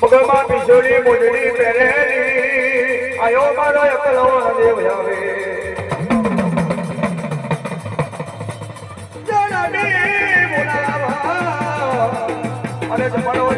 પગમાં બીજોડી મોજડી પહેરેલી. આયો મારો એકલો દેવ આવે. જણાવી બોલાવા અને જમાનો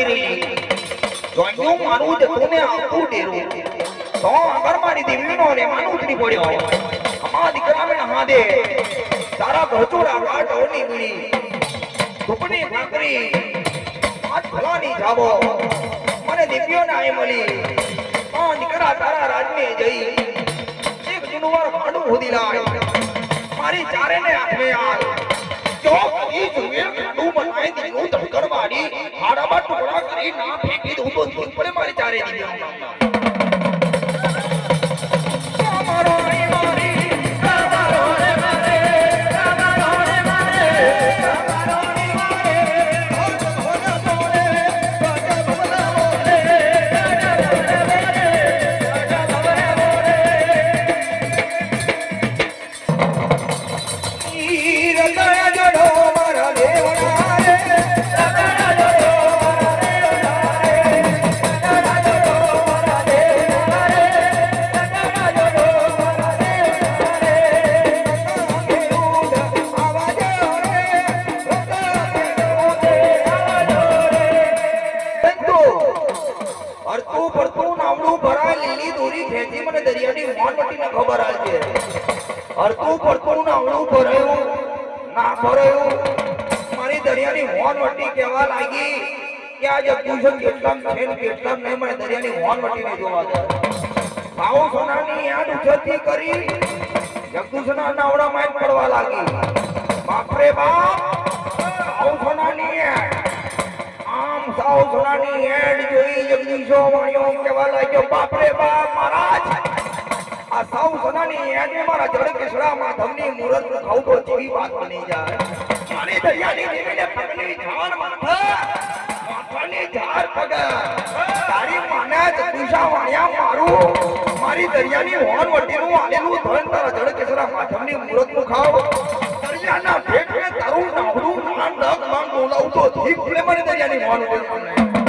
મારું માનું ઉતરી પડ્યો અમા દીકરા મે હાદે તારા ઘચોડા વાટોની મીડી ધૂપની ભાકરી આજ ભલાની જાવો મને દિવ્યો ના આ દીકરા તારા રાજને જઈ. એક જુનવાર ભાડું હોદી મારી ચારે ને હાથમે આલ જો કદી જુએ તું મનાઈ દીનું મારી હાડામાં ટુકડા કરી ના ફેંકી દઉં તો ઠીક પડે મારી ચારે દીદી ખેંચી મને દરિયાની મોનવટીને ખબર આલજે અરતું પડતું નામડું ભરાયું, ના ભરાયું. મારી દરિયાની મોનવટી કહેવા લાગી કે આ જગદીશન કેટલામ છે ને કેટલામ નહીં, મને દરિયાની મોનવટીને જોવા દે. ભાવો સોનાની યાદ ઉછળતી કરી જગદુષના નાવડા માં પડવા લાગી. બાપરે બાપ, ભાવ સોનાની આમ સાવ સોનાની એડ જોઈ જગદીશો વાણિયો કેવા લાગ્યો બાપ રે બાપ મહારાજ. આ સાવ સોનાની હેડ મારા જડ કેસડા માધવની મૂરત ખાવ તો જેવી વાત બની જાય. મારી દરિયાની દેવીને પગલી ઝાડ માથા. માથાની ઝાડ પગ. તારી માને દિશા વાણ્યા મારું. મારી દરિયાની હોન વટીનું આલેલું ધન તારા જડ કેસડા માધવની મૂરતનું ખાવ. દરિયાના ભેટને તારું નાવડું નાન ડગ માંગ બોલાવું તો ઠીક મને દરિયાની હોન વટીનું